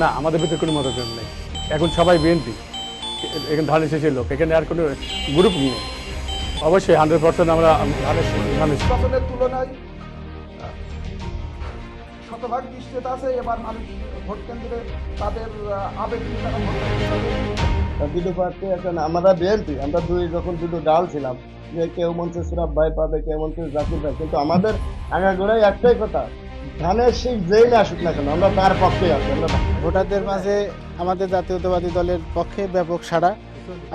না আমাদের ভিতরে কোনো মতভেদ নেই। এখন সবাই বিএনপি। এখানে ধানের শেষের লোক। এখানে আর কোনো গ্রুপ নেই। অবশ্যই হান্ড্রেড পার্সেন্ট আমরা ধানের ধানের তুলনায় শতভাগ নিশ্চিত আছে এবার মানুষ ভোট কেন্দ্রে তাদের আবেগ দুটো এখন আমরা বিএনপি আমরা দুই যখন দুটো ডাল ছিলাম যে কেউ মঞ্চে সুরাব ভাই পাবে কেউ মঞ্চে জাকির ভাই কিন্তু আমাদের আগাগোড়াই একটাই কথা ধানের শীষ যেই না আসুক না কেন আমরা তার পক্ষে আছি আমরা ভোটারদের মাঝে আমাদের জাতীয়তাবাদী দলের পক্ষে ব্যাপক সাড়া।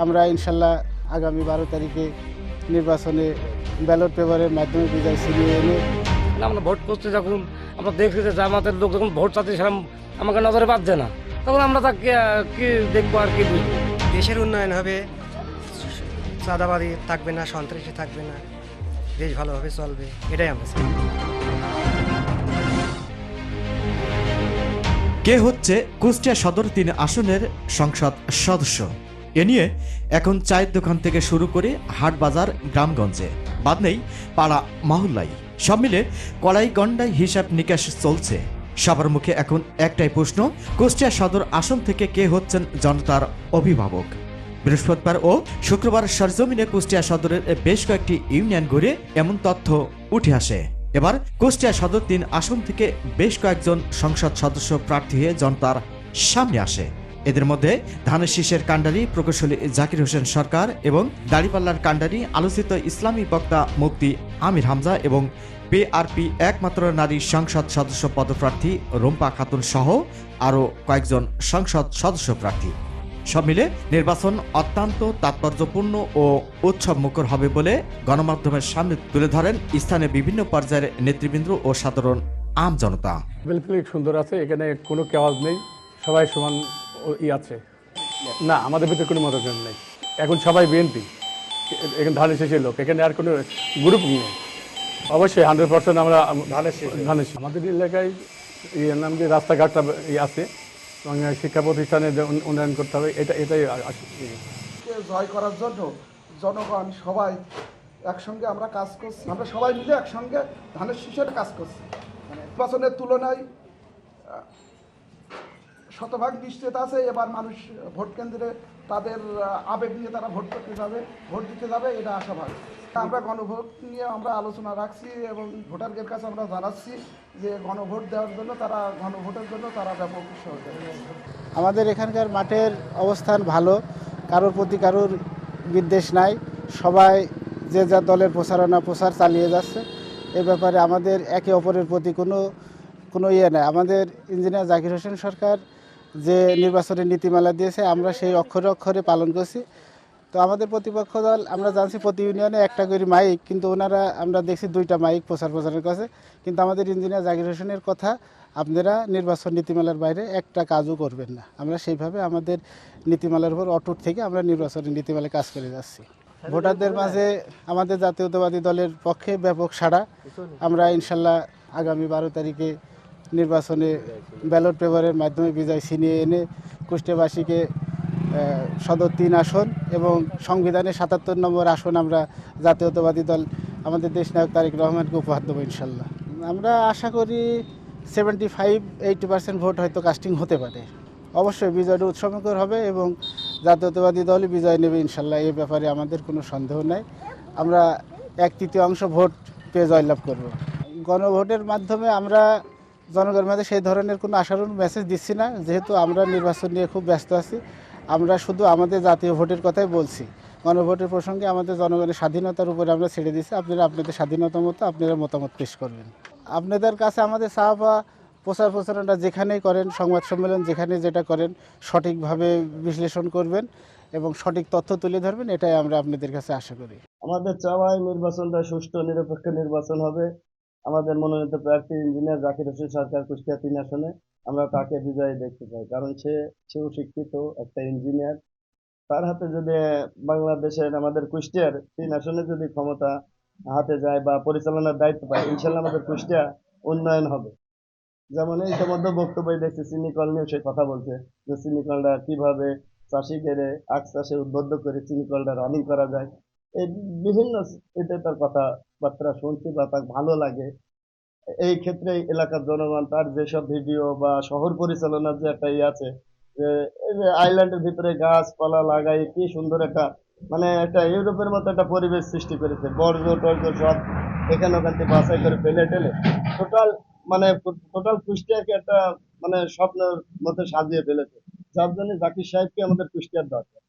আমরা ইনশাল্লাহ আগামী বারো তারিখে নির্বাচনে ব্যালট পেপারের মাধ্যমে বিজয় ছিনিয়ে এনে আমরা ভোট করতে যখন আমরা দেখছি যে জামাতের লোক যখন ভোট চাচ্ছে সেরকম আমাকে নজরে বাঁধছে না। তখন আমরা তাকে কি দেখব আর কি বুঝব? দেশের উন্নয়ন হবে চাঁদাবাদি থাকবে না সন্ত্রাসী থাকবে না দেশ ভালোভাবে চলবে এটাই আমরা চাই। কে হচ্ছে কুষ্টিয়া সদর তিন আসনের সংসদ সদস্য? এ নিয়ে এখন চায়ের দোকান থেকে শুরু করে হাট বাজার গ্রামগঞ্জে। বাদ নেই পাড়া মহল্লাই সব মিলে কড়াই গন্ডাই হিসাব নিকাশ চলছে। সবার মুখে এখন একটাই প্রশ্ন, কুষ্টিয়া সদর আসন থেকে কে হচ্ছেন জনতার অভিভাবক? বৃহস্পতিবার ও শুক্রবার সরজমিনে কুষ্টিয়া সদরের বেশ কয়েকটি ইউনিয়ন ঘুরে এমন তথ্য উঠে আসে। এবার কুষ্টিয়া সদর তিন আসন থেকে বেশ কয়েকজন সংসদ সদস্য প্রার্থী হয়ে জনতার সামনে আসে। এদের মধ্যে ধানের শীষের কাণ্ডারি প্রকৌশলী জাকির হোসেন সরকার এবং দাড়িপাল্লার কাণ্ডারি আলোচিত ইসলামী বক্তা মুক্তি আমির হামজা এবং পিআরপি একমাত্র নারী সংসদ সদস্য পদপ্রার্থী রুম্পা খাতুন সহ আরও কয়েকজন সংসদ সদস্য প্রার্থী। সব মিলে নির্বাচন অত্যন্ত তাৎপর্যপূর্ণ ও উৎসব মুখর হবে বলে গণমাধ্যমের সামনে তুলে ধরেন স্থানীয় বিভিন্ন পর্যায়ের নেতৃবৃন্দ ও সাধারণ আম জনতা। বিলকুল সুন্দর আছে এখানে কোনো কেওয়াজ নেই সবাই সমান ও- ই আছে। না আমাদের ভিতরে কোনো মতভেদ নেই। এখন সবাই বিএনপি এখানে ধানের শেষের লোক এখানে আর কোনো গ্রুপ নেই। অবশ্যই হান্ড্রেড পার্সেন্ট আমরা ধানের শীষ। আমাদের এলাকায় ইয়ে নাম দিয়ে রাস্তাঘাটটা ই আছে। শিক্ষা প্রতিষ্ঠানে উন্নয়ন করতে হবে, এটা, এটাই জয় করার জন্য জনগণ সবাই একসঙ্গে আমরা কাজ করছি। আমরা সবাই মিলে একসঙ্গে ধানের শীষের কাজ করছি। মানে নির্বাচনের তুলনায় শতভাগ নিশ্চিত আছে। এবার মানুষ ভোট কেন্দ্রে তাদের আবেগ নিয়ে তারা ভোট করতে যাবে, ভোট দিতে যাবে, এটা আশাবাদ। আমরা গণভোট নিয়ে আমরা আলোচনা রাখছি এবং ভোটারদের কাছে আমরা জানাচ্ছি যে গণভোট দেওয়ার জন্য তারা, গণভোটের জন্য তারা ব্যাপক আমাদের এখানকার মাঠের অবস্থান ভালো, কারোর প্রতি কারোর বিদ্বেষ নাই। সবাই যে যার দলের প্রচারণা প্রচার চালিয়ে যাচ্ছে। এ ব্যাপারে আমাদের একে অপরের প্রতি কোনো কোনো ইয়ে নেই। আমাদের ইঞ্জিনিয়ার জাকির হোসেন সরকার যে নির্বাচনের নীতিমালা দিয়েছে, আমরা সেই অক্ষরে অক্ষরে পালন করছি। তো আমাদের প্রতিপক্ষ দল, আমরা জানছি প্রতি ইউনিয়নে একটা করে মাইক, কিন্তু ওনারা, আমরা দেখছি দুইটা মাইক প্রচার প্রচারের কাছে। কিন্তু আমাদের ইঞ্জিনিয়ার জাকির হোসেনের কথা, আপনারা নির্বাচন নীতিমালার বাইরে একটা কাজও করবেন না। আমরা সেইভাবে আমাদের নীতিমালার উপর অটুট থেকে আমরা নির্বাচনের নীতিমালায় কাজ করে যাচ্ছি। ভোটারদের মাঝে আমাদের জাতীয়তাবাদী দলের পক্ষে ব্যাপক সাড়া। আমরা ইনশাল্লাহ আগামী বারো তারিখে নির্বাচনে ব্যালট পেপারের মাধ্যমে বিজয় ছিনিয়ে এনে কুষ্টিয়াবাসীকে সদর তিন আসন এবং সংবিধানের সাতাত্তর নম্বর আসন আমরা জাতীয়তাবাদী দল, আমাদের দেশ নায়ক তারেক রহমানকে উপহার দেবো ইনশাল্লাহ। আমরা আশা করি seventy five eighty percent vote হয়তো কাস্টিং হতে পারে। অবশ্যই বিজয়টা উৎসমুখর হবে এবং জাতীয়তাবাদী দলই বিজয় নেবে ইনশাল্লাহ, এই ব্যাপারে আমাদের কোনো সন্দেহ নাই। আমরা এক তৃতীয়াংশ ভোট পেয়ে জয়লাভ করব। গণভোটের মাধ্যমে আমরা জনগণের মাঝে সেই ধরনের কোনো আশারণ মেসেজ দিচ্ছি না। যেহেতু আমরা নির্বাচন নিয়ে খুব ব্যস্ত আছি, আমরা শুধু আমাদের জাতীয় ভোটের কথাই বলছি। গণভোটের প্রসঙ্গে আমাদের জনগণের স্বাধীনতার উপরে আমরা ছেড়ে দিচ্ছি আপনারা আপনাদের স্বাধীনতা মতো, আপনারা মতামত পেশ করবেন। আপনাদের কাছে আমাদের চাওয়া প্রচার প্রচারণা যেখানেই করেন, সংবাদ সম্মেলন যেখানে যেটা করেন, সঠিকভাবে বিশ্লেষণ করবেন এবং সঠিক তথ্য তুলে ধরবেন, এটাই আমরা আপনাদের কাছে আশা করি। আমাদের চাওয়াই নির্বাচনটা সুষ্ঠু, নিরপেক্ষ নির্বাচন হবে। আমাদের মনোনীত প্রার্থী ইঞ্জিনিয়ার জাকির হোসেন সরকার কুষ্টিয়া তিন আসনে, আমরা তাকে বিজয়ী দেখতে চাই। কারণ সে সেও শিক্ষিত একটা ইঞ্জিনিয়ার। তার হাতে যদি বাংলাদেশের, আমাদের কুষ্টিয়ার তিন আসনে যদি ক্ষমতা হাতে যায় বা পরিচালনার দায়িত্ব পায়, ইনশাল্লাহ আমাদের কুষ্টিয়া উন্নয়ন হবে। যেমন ইতিমধ্যে বক্তব্য দেখছি চিনিকল নিয়ে সে কথা বলছে যে চিনিকলটা কীভাবে চাষি গেড়ে আখ চাষে উদ্বুদ্ধ করে চিনিকলটা রানিং করা যায়। বিভিন্ন এতে তার কথাবার্তা শুনছি বা তার ভালো লাগে। এই ক্ষেত্রে এলাকার জনগণ তার যেসব ভিডিও বা শহর পরিচালনার যে একটা ইয়ে আছে, যে আইল্যান্ডের ভিতরে গাছপালা লাগাই, কি সুন্দর একটা মানে একটা ইউরোপের মতো একটা পরিবেশ সৃষ্টি করেছে। বর্জ্য টর্জ্য সব এখানে ওখান থেকে বাছাই করে ফেলে টেলে। টোটাল মানে টোটাল কুষ্টিয়াকে একটা মানে স্বপ্নের মতো সাজিয়ে ফেলেছে। যার জন্য জাকির সাহেবকে আমাদের কুষ্টিয়ার দরকার।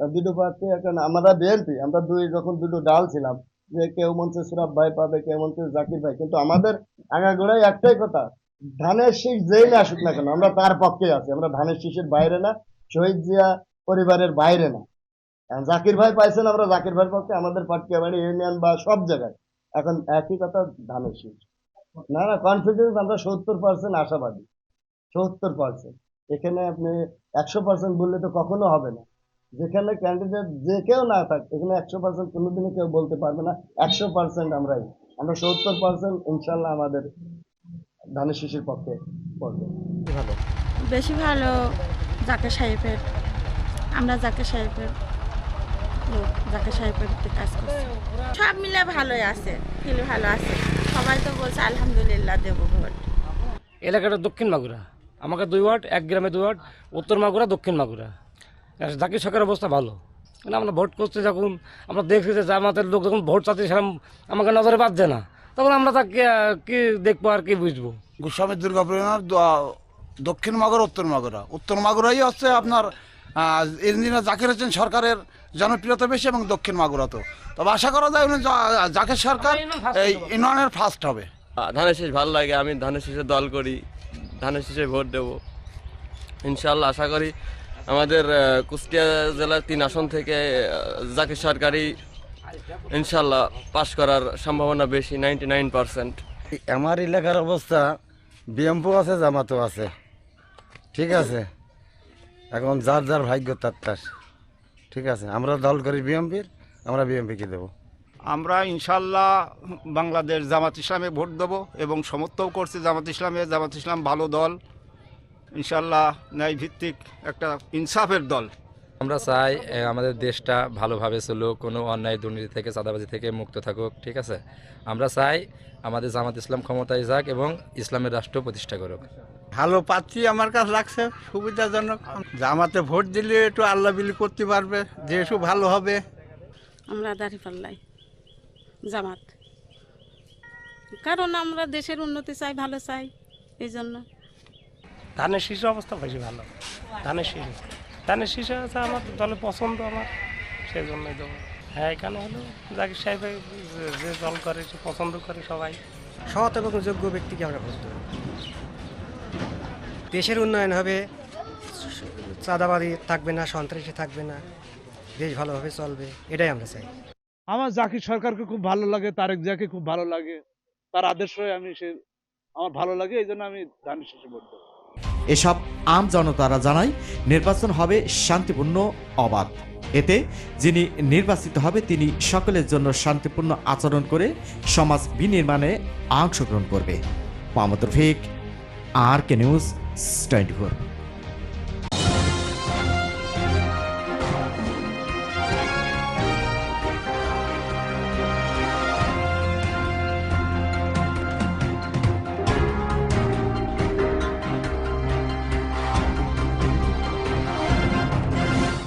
দুটো প্রার্থী এখন আমরা বিএনপি, আমরা দুই যখন দুটো ডাল ছিলাম, যে কেউ মঞ্চে সুরাব ভাই পাবে, কেউ মঞ্চে জাকির ভাই, কিন্তু আমাদের আগাগোড়াই একটাই কথা, ধানের শীষ যেই না আসুক না কেন, আমরা তার পক্ষে আছি, আমরা ধানের শীষের বাইরে না, শহীদ জিয়া পরিবারের বাইরে না। জাকির ভাই পাইছেন আমরা জাকির ভাইয়ের পক্ষে, আমাদের পাটকিয়াবাড়ি ইউনিয়ন বা সব জায়গায়। এখন একই কথা, ধানের শীষ। না না কনফিডেন্স আমরা সত্তর পার্সেন্ট আশাবাদী, সত্তর পার্সেন্ট এখানে আপনি একশো পার্সেন্ট বললে তো কখনো হবে না। যেখানে ক্যান্ডিডেট যে কেউ না থাক এখানে একশো পার্সেন্ট কোনোদিনই কেউ বলতে পারবে না। একশো পার্সেন্ট আমরাই। আমরা সত্তর পার্সেন্ট ইনশাল্লাহ আমাদের ধানের শিশির পক্ষে পড়বে ভালো বেশি ভালো জাকে সাহেবের। আমরা জাকে সাহেবের লোক জাকে সাহেবের কাজ করছি। সব মিলে ভালোই আছে ফিল ভালো আছে। সবাই তো বলছে আলহামদুলিল্লাহ দেবো ভোট। এলাকাটা দক্ষিণ মাগুরা। আমাকে দুই ওয়ার্ড এক গ্রামে দুই ওয়ার্ড উত্তর মাগুরা দক্ষিণ মাগুরা। জাকির সরকারের অবস্থা ভালো। মানে আমরা ভোট করতে যখন আমরা দেখছি যে জামাতের লোক যখন ভোট চাচ্ছে সেরকম আমাকে নজরে বাঁধছে না। তখন আমরা তাকে কি দেখব আর কি বুঝব? গোস্বামী দুর্গা পরিবার দক্ষিণ মাগুরা উত্তর মাগুরা। উত্তর মাগুরাই হচ্ছে আপনার ইঞ্জিনিয়ার জাকির হোসেন সরকারের জনপ্রিয়তা বেশি এবং দক্ষিণ মাগুরা তো। তবে আশা করা যায় উনি জাকির সরকার এই ইউনিয়নের ফার্স্ট হবে। ধানের শীষ ভালো লাগে আমি ধানের শেষে দল করি ধানের শেষে ভোট দেবো। ইনশাল্লাহ আশা করি আমাদের কুষ্টিয়া জেলার তিন আসন থেকে জাকির সরকারি ইনশাল্লাহ পাশ করার সম্ভাবনা বেশি নাইনটি নাইন পার্সেন্ট আমার এলাকার অবস্থা বিএমপো আছে জামাতও আছে। ঠিক আছে? এখন যার যার ভাগ্য তার তার। ঠিক আছে? আমরা দল করি বিএমপির আমরা বিএমপিকে দেবো। আমরা ইনশাল্লাহ বাংলাদেশ জামাত ইসলামে ভোট দেবো এবং সমর্থও করছি জামাত ইসলামে। জামাত ইসলাম ভালো দল। ইনশাল্লাহ ন্যায় ভিত্তিক একটা ইনসাফের দল। আমরা চাই আমাদের দেশটা ভালোভাবে চলুক কোনো অন্যায় দুর্নীতি থেকে চাঁদাবাজি থেকে মুক্ত থাকুক ঠিক আছে? আমরা চাই আমাদের জামাত ইসলাম ক্ষমতায় যাক এবং ইসলামের রাষ্ট্র প্রতিষ্ঠা করুক। ভালো পাচ্ছি আমার কাছে লাগছে সুবিধাজনক। জামাতে ভোট দিলে একটু আল্লাহ বিলি করতে পারবে যে একটু ভালো হবে। আমরা দাঁড়িপাল্লাই জামাত। কারণ আমরা দেশের উন্নতি চাই ভালো চাই এই জন্য। ধানের শীষের অবস্থা বেশি ভালো। ধানের শীষ। ধানের শীষে আছে আমার দলের পছন্দ আমার সেই জন্যই দেবো। হ্যাঁ এখানে হলো জাকির সাহেব যে দল করে সে পছন্দ করে সবাই। সৎ এবং যোগ্য ব্যক্তিকে আমরা ভোট দেবো। দেশের উন্নয়ন হবে চাঁদাবাদি থাকবে না সন্ত্রাসী থাকবে না দেশ ভালোভাবে চলবে এটাই আমরা চাই। আমার জাকির সরকারকে খুব ভালো লাগে তারেক জিয়াকে খুব ভালো লাগে তার আদর্শে আমি সে আমার ভালো লাগে এই জন্য আমি ধানের শেষে ভোট দেবো। এসব আম জনতারা জানায় নির্বাচন হবে শান্তিপূর্ণ, অবাধ। এতে যিনি নির্বাচিত হবে, তিনি সকলের জন্য শান্তিপূর্ণ আচরণ করে সমাজ বিনির্মাণে অংশগ্রহণ করবে। Mohammad Rafiq, R K news, twenty